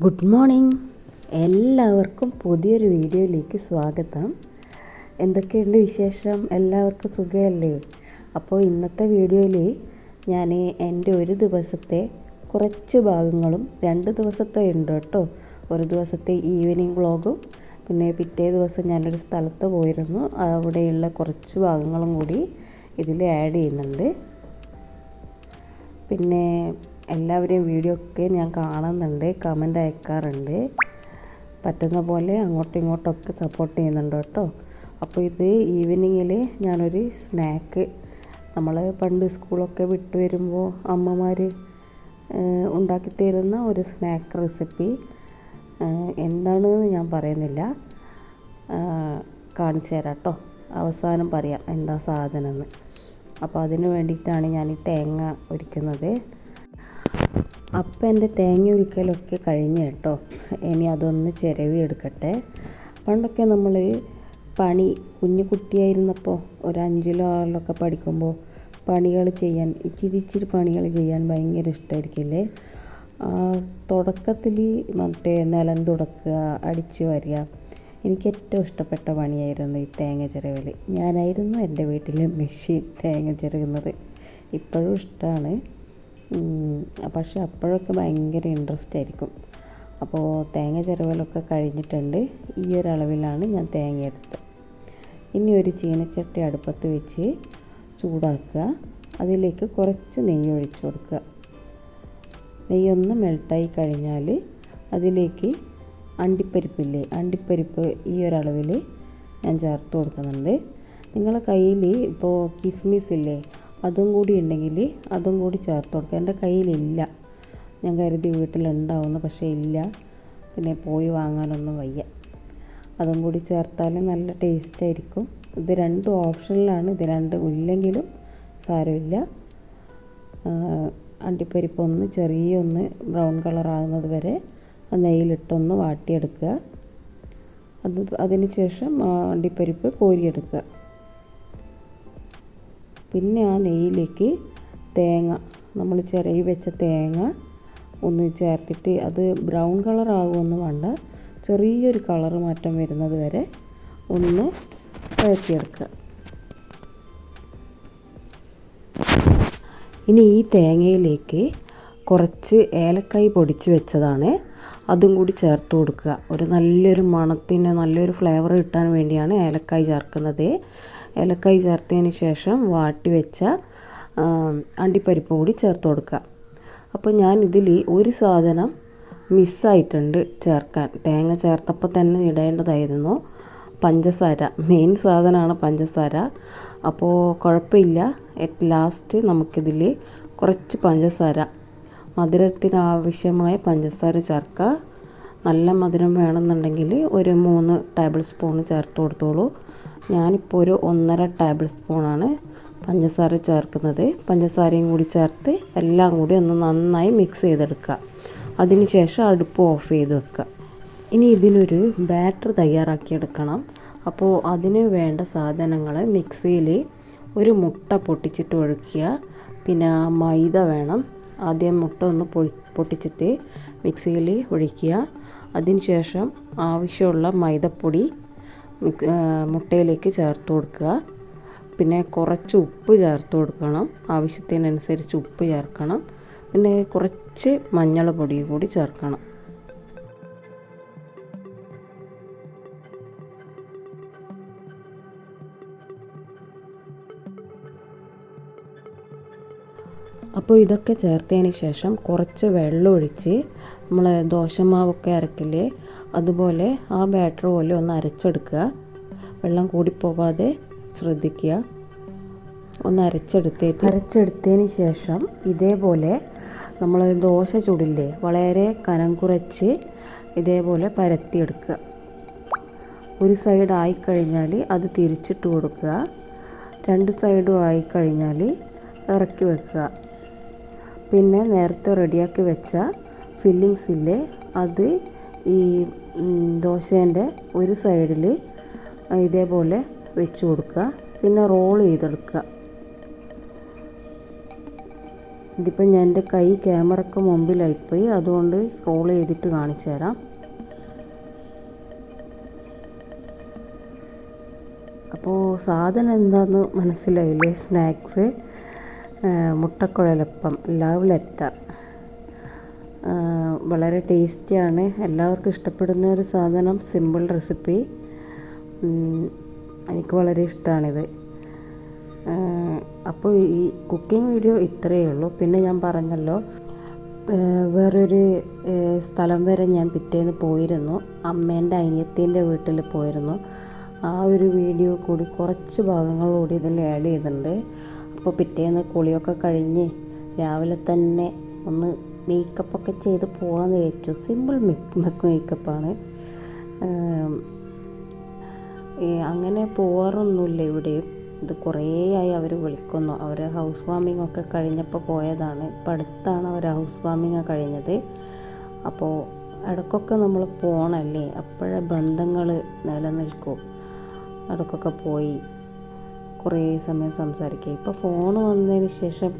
Good morning. എല്ലാവർക്കും പുതിയൊരു വീഡിയോയിലേക്ക് സ്വാഗതം. എന്തൊക്കെയുണ്ട് വിശേഷം? എല്ലാവർക്കും സുഖമല്ലേ? അപ്പോൾ ഇന്നത്തെ വീഡിയോയിൽ ഞാൻ എന്റെ ഒരു ദിവസത്തെ കുറച്ച് ഭാഗങ്ങളും രണ്ട് ദിവസത്തെ ഉണ്ട് കേട്ടോ. ഒരു ദിവസത്തെ ഈവനിങ് വ്ളോഗും പിന്നെ പിറ്റേ ദിവസം ഞാനൊരു സ്ഥലത്ത് പോയിരുന്നു. അവിടെയുള്ള കുറച്ച് ഭാഗങ്ങളും കൂടി ഇതിൽ ആഡ് ചെയ്യുന്നുണ്ട്. പിന്നെ എല്ലാവരെയും വീഡിയോ ഒക്കെ ഞാൻ കാണുന്നുണ്ട് കമന്റ് അയക്കാറുണ്ട്. പറ്റുന്ന പോലെ അങ്ങോട്ടും ഇങ്ങോട്ടൊക്കെ സപ്പോർട്ട് ചെയ്യുന്നുണ്ട് കേട്ടോ. അപ്പോൾ ഇത് ഈവനിങ്ങിൽ ഞാനൊരു സ്നാക്ക് നമ്മൾ പണ്ട് സ്കൂളൊക്കെ വിട്ടു വരുമ്പോൾ അമ്മമാർ ഉണ്ടാക്കി തരുന്ന ഒരു സ്നാക്ക് റെസിപ്പി എന്താണെന്ന് ഞാൻ പറയുന്നില്ല. കാണിച്ചു തരാം കേട്ടോ. അവസാനം പറയാം എന്താ സാധനം എന്ന് അപ്പോൾ അതിന് വേണ്ടിയിട്ടാണ് ഞാൻ ഈ തേങ്ങ ഒരുക്കുന്നത്. അപ്പം എന്റെ തേങ്ങ ഉരിക്കലൊക്കെ കഴിഞ്ഞ് കേട്ടോ. ഇനി അതൊന്ന് ചിരവി എടുക്കട്ടെ. പണ്ടൊക്കെ നമ്മൾ പണി കുഞ്ഞു കുട്ടിയായിരുന്നപ്പോൾ ഒരു അഞ്ചിലോ ആറിലൊക്കെ പഠിക്കുമ്പോൾ പണികൾ ചെയ്യാൻ ഇച്ചിരി ഇച്ചിരി പണികൾ ചെയ്യാൻ ഭയങ്കര ഇഷ്ടമായിരിക്കില്ലേ തുടക്കത്തിൽ മറ്റേ നിലം തുടക്കുക അടിച്ചു വരിക എനിക്ക് ഏറ്റവും ഇഷ്ടപ്പെട്ട പണിയായിരുന്നു ഈ തേങ്ങ ചിരവൽ. ഞാനായിരുന്നു എന്റെ വീട്ടിൽ മെഷീൻ തേങ്ങ ചിരകുന്നത്. ഇപ്പോഴും ഇഷ്ടമാണ്. പക്ഷെ അപ്പോഴൊക്കെ ഭയങ്കര ഇൻട്രസ്റ്റ് ആയിരിക്കും. അപ്പോൾ തേങ്ങ ചെറുവലൊക്കെ കഴിഞ്ഞിട്ടുണ്ട്. ഈ ഒരു അളവിലാണ് ഞാൻ തേങ്ങ എടുത്തത്. ഇനി ഒരു ചീനച്ചട്ടി അടുപ്പത്ത് വെച്ച് ചൂടാക്കുക. അതിലേക്ക് കുറച്ച് നെയ്യ് ഒഴിച്ചു കൊടുക്കുക. നെയ്യൊന്ന് മെൽട്ടായി കഴിഞ്ഞാൽ അതിലേക്ക് അണ്ടിപ്പരിപ്പില്ലേ അണ്ടിപ്പരിപ്പ് ഈ ഒരളവിൽ ഞാൻ ചേർത്ത് കൊടുക്കുന്നുണ്ട്. നിങ്ങളെ കയ്യിൽ ഇപ്പോൾ കിസ്മിസ് ഇല്ലേ അതും കൂടി ഉണ്ടെങ്കിൽ അതും കൂടി ചേർത്ത് കൊടുക്കുക. എന്റെ കയ്യിലില്ല. ഞാൻ കരുതി വീട്ടിലുണ്ടാവുന്നു പക്ഷേ ഇല്ല. പിന്നെ പോയി വാങ്ങാനൊന്നും വയ്യ. അതും കൂടി ചേർത്താൽ നല്ല ടേസ്റ്റ് ആയിരിക്കും. ഇത് രണ്ടും ഓപ്ഷനിലാണ് ഇത് രണ്ടും ഇല്ലെങ്കിലും സാരമില്ല. അണ്ടിപ്പരിപ്പൊന്ന് ചെറിയൊന്ന് ബ്രൗൺ കളർ ആകുന്നത് വരെ നെയ്യിലിട്ടൊന്ന് വാട്ടിയെടുക്കുക. അത് അതിന് ശേഷം അണ്ടിപ്പരിപ്പ് കോരിയെടുക്കുക. പിന്നെ ആ നെയ്യിലേക്ക് തേങ്ങ നമ്മൾ ചിരകി വെച്ച തേങ്ങ ഒന്ന് ചേർത്തിട്ട് അത് ബ്രൗൺ കളർ ആകുമെന്ന് വേണ്ട ചെറിയൊരു കളർ മാറ്റം വരുന്നത് വരെ ഒന്ന് വഴറ്റിയെടുക്കുക. ഇനി ഈ തേങ്ങയിലേക്ക് കുറച്ച് ഏലക്കായ് പൊടിച്ച് വെച്ചതാണ് അതും കൂടി ചേർത്ത് കൊടുക്കുക. ഒരു നല്ലൊരു മണത്തിന് നല്ലൊരു ഫ്ലേവർ കിട്ടാൻ വേണ്ടിയാണ് ഏലക്കായ് ചേർക്കുന്നത്. ഏലക്കായ് ചേർത്തതിന് ശേഷം വാട്ടി വെച്ച അണ്ടിപ്പരിപ്പ് കൂടി ചേർത്ത് കൊടുക്കുക. അപ്പോൾ ഞാൻ ഇതിൽ ഒരു സാധനം മിസ്സായിട്ടുണ്ട് ചേർക്കാൻ. തേങ്ങ ചേർത്തപ്പോൾ തന്നെ ഇടേണ്ടതായിരുന്നു. പഞ്ചസാര മെയിൻ സാധനമാണ് പഞ്ചസാര. അപ്പോൾ കുഴപ്പമില്ല അറ്റ് ലാസ്റ്റ് നമുക്കിതിൽ കുറച്ച് പഞ്ചസാര മധുരത്തിന് ആവശ്യമായ പഞ്ചസാര ചേർക്കുക. നല്ല മധുരം വേണമെന്നുണ്ടെങ്കിൽ ഒരു മൂന്ന് ടേബിൾ സ്പൂൺ ചേർത്ത് കൊടുത്തോളൂ. ഞാനിപ്പോൾ ഒരു ഒന്നര ടേബിൾ സ്പൂണാണ് പഞ്ചസാര ചേർക്കുന്നത്. പഞ്ചസാരയും കൂടി ചേർത്ത് എല്ലാം കൂടി ഒന്ന് നന്നായി മിക്സ് ചെയ്തെടുക്കുക. അതിനുശേഷം അടുപ്പ് ഓഫ് ചെയ്ത് വെക്കുക. ഇനി ഇതിനൊരു ബാറ്റർ തയ്യാറാക്കിയെടുക്കണം. അപ്പോൾ അതിന് വേണ്ട സാധനങ്ങൾ മിക്സിയിൽ ഒരു മുട്ട പൊട്ടിച്ചിട്ട് ഒഴുക്കുക. പിന്നെ മൈദ വേണം. ആദ്യം മുട്ട ഒന്ന് പൊട്ടിച്ചിട്ട് മിക്സിയിൽ ഒഴിക്കുക. അതിനുശേഷം ആവശ്യമുള്ള മൈദപ്പൊടി മുട്ടയിലേക്ക് ചേർത്ത് കൊടുക്കുക. പിന്നെ കുറച്ച് ഉപ്പ് ചേർത്ത് കൊടുക്കണം. ആവശ്യത്തിനനുസരിച്ച് ഉപ്പ് ചേർക്കണം. പിന്നെ കുറച്ച് മഞ്ഞൾ കൂടി ചേർക്കണം. അപ്പോൾ ഇതൊക്കെ ചേർത്തതിന് ശേഷം കുറച്ച് വെള്ളം ഒഴിച്ച് നമ്മൾ ദോശമാവൊക്കെ അരക്കില്ലേ അതുപോലെ ആ ബാറ്റർ പോലെ ഒന്ന് അരച്ചെടുക്കുക. വെള്ളം കൂടിപ്പോകാതെ ശ്രദ്ധിക്കുക. ഒന്ന് അരച്ചെടുത്തേക്ക്. അരച്ചെടുത്തതിന് ശേഷം ഇതേപോലെ നമ്മൾ ദോശ ചുടില്ലേ വളരെ കനം കുറച്ച് ഇതേപോലെ പരത്തിയെടുക്കുക. ഒരു സൈഡ് ആയിക്കഴിഞ്ഞാൽ അത് തിരിച്ചിട്ട് കൊടുക്കുക. രണ്ട് സൈഡും ആയിക്കഴിഞ്ഞാൽ ഇറക്കി വെക്കുക. പിന്നെ നേരത്തെ റെഡിയാക്കി വെച്ച ഫില്ലിങ്സ് ഇല്ലേ അത് ഈ ദോശേന്റെ ഒരു സൈഡിൽ ഇതേപോലെ വെച്ച് കൊടുക്കുക. പിന്നെ റോൾ ചെയ്തെടുക്കുക. ഇതിപ്പോൾ ഞാൻ എന്റെ കൈ ക്യാമറക്ക് മുമ്പിലായിപ്പോയി. അതുകൊണ്ട് റോൾ ചെയ്തിട്ട് കാണിച്ചു തരാം. അപ്പോൾ സാധനം എന്താണെന്ന് മനസ്സിലായില്ലേ? സ്നാക്സ് മുട്ടക്കുഴലപ്പം ലവ് ലെറ്റർ വളരെ ടേസ്റ്റിയാണ് എല്ലാവർക്കും ഇഷ്ടപ്പെടുന്ന ഒരു സാധനം സിമ്പിൾ റെസിപ്പി എനിക്ക് വളരെ ഇഷ്ടമാണിത് അപ്പോൾ ഈ കുക്കിംഗ് വീഡിയോ ഇത്രയേ ഉള്ളൂ. പിന്നെ ഞാൻ പറഞ്ഞല്ലോ വേറൊരു സ്ഥലം വരെ ഞാൻ പിറ്റേന്ന് പോയിരുന്നു. അമ്മേന്റെ അനിയത്തിന്റെ വീട്ടിൽ പോയിരുന്നു. ആ ഒരു വീഡിയോ കൂടി കുറച്ച് ഭാഗങ്ങൾ കൂടി ഇതിൽ ആഡ് ചെയ്തിട്ടുണ്ട്. അപ്പോൾ പിറ്റേന്ന് കുളിയൊക്കെ കഴിഞ്ഞ് രാവിലെ തന്നെ ഒന്ന് മേക്കപ്പൊക്കെ ചെയ്ത് പോകാമെന്ന് വിചാരിച്ചു. സിമ്പിൾ മേക്കപ്പാണ് അങ്ങനെ പോവാറൊന്നുമില്ല ഇവിടെയും ഇത് കുറേയായി അവർ വിളിക്കുന്നു. അവർ ഹൗസ് വാമിംഗ് ഒക്കെ കഴിഞ്ഞപ്പോൾ പോയതാണ്. ഇപ്പം അടുത്താണ് അവർ ഹൗസ് വാമിംഗ് കഴിഞ്ഞത്. അപ്പോൾ ഇടയ്ക്കൊക്കെ നമ്മൾ പോകണമല്ലേ അപ്പോഴേ ബന്ധങ്ങൾ നിലനിൽക്കും. ഇടയ്ക്കൊക്കെ പോയി കുറേ സമയം സംസാരിക്കുക ഇപ്പോൾ ഫോൺ വന്നതിന് ശേഷം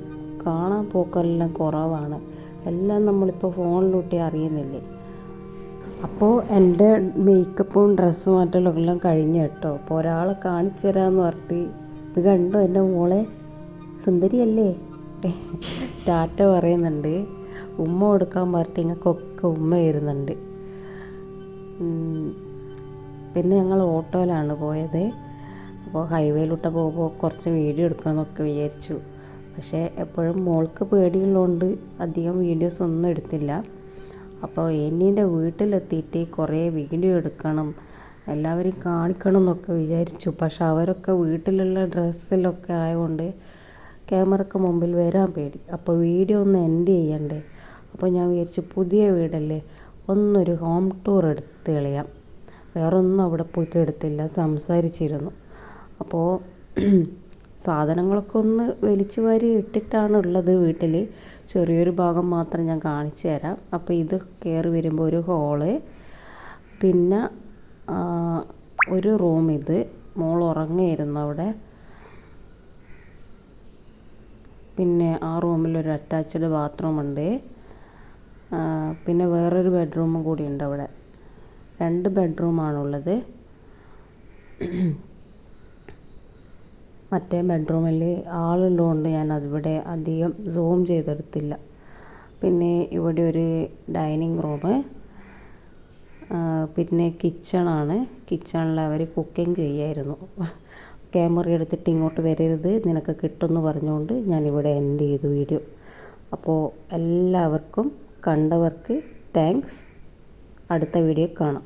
കാണാൻ പോക്കെല്ലാം കുറവാണ്. എല്ലാം നമ്മളിപ്പോൾ ഫോണിലൂട്ടി അറിയുന്നില്ലേ? അപ്പോൾ എന്റെ മേക്കപ്പും ഡ്രസ്സും മറ്റുള്ളതെല്ലാം കഴിഞ്ഞ് കേട്ടോ. അപ്പോൾ ഒരാളെ കാണിച്ചു തരാമെന്ന് പറഞ്ഞിട്ട് ഇത് കണ്ടു എന്റെ മോളെ? സുന്ദരിയല്ലേ? ടാറ്റ പറയുന്നുണ്ട്. ഉമ്മ കൊടുക്കാൻ പറഞ്ഞിട്ട് ഇങ്ങൾക്കൊക്കെ ഉമ്മ വരുന്നുണ്ട്. പിന്നെ ഞങ്ങൾ ഓട്ടോയിലാണ് പോയത്. അപ്പോൾ ഹൈവേയിലൂട്ട് പോകുമ്പോൾ കുറച്ച് വീഡിയോ എടുക്കാമെന്നൊക്കെ വിചാരിച്ചു. പക്ഷേ എപ്പോഴും മോൾക്ക് പേടിയുള്ളതുകൊണ്ട് അധികം വീഡിയോസ് ഒന്നും എടുത്തില്ല. അപ്പോൾ എന്നീന്റെ വീട്ടിലെത്തിയിട്ട് കുറേ വീഡിയോ എടുക്കണം എല്ലാവരെയും കാണിക്കണം എന്നൊക്കെ വിചാരിച്ചു. പക്ഷെ അവരൊക്കെ വീട്ടിലുള്ള ഡ്രസ്സിലൊക്കെ ആയതുകൊണ്ട് ക്യാമറക്ക് മുമ്പിൽ വരാൻ പേടി. അപ്പോൾ വീഡിയോ ഒന്ന് എൻഡ് ചെയ്യണ്ടേ? അപ്പോൾ ഞാൻ വിചാരിച്ചു പുതിയ വീടല്ലേ ഒന്നൊരു ഹോം ടൂർ എടുത്ത് കളയാം. വേറൊന്നും അവിടെ പോയിട്ട് എടുത്തില്ല സംസാരിച്ചിരുന്നു. അപ്പോൾ സാധനങ്ങളൊക്കെ ഒന്ന് വലിച്ചു വാരി ഇട്ടിട്ടാണ് ഉള്ളത് വീട്ടിൽ ചെറിയൊരു ഭാഗം മാത്രം ഞാൻ കാണിച്ചു തരാം. അപ്പോൾ ഇത് കയറി വരുമ്പോൾ ഒരു ഹോൾ. പിന്നെ ഒരു റൂം ഇത്. മോൾ ഉറങ്ങായിരുന്നു അവിടെ. പിന്നെ ആ റൂമിൽ ഒരു അറ്റാച്ച്ഡ് ബാത്റൂം ഉണ്ട്. പിന്നെ വേറൊരു ബെഡ്റൂമും കൂടി ഉണ്ട് അവിടെ. രണ്ട് ബെഡ്റൂമാണുള്ളത്. മറ്റേ ബെഡ്റൂമിൽ ആളുള്ളതുകൊണ്ട് ഞാൻ അതിവിടെ അധികം സൂം ചെയ്തെടുത്തില്ല. പിന്നെ ഇവിടെ ഒരു ഡൈനിങ് റൂം പിന്നെ കിച്ചണാണ് കിച്ചണിൽ അവർ കുക്കിംഗ് ചെയ്യായിരുന്നു. ക്യാമറ എടുത്തിട്ട് ഇങ്ങോട്ട് വരരുത് നിനക്ക് കിട്ടുമെന്ന് പറഞ്ഞുകൊണ്ട് ഞാനിവിടെ എൻഡ് ചെയ്തു വീഡിയോ അപ്പോൾ എല്ലാവർക്കും കണ്ടവർക്ക് താങ്ക്സ് അടുത്ത വീഡിയോ കാണാം.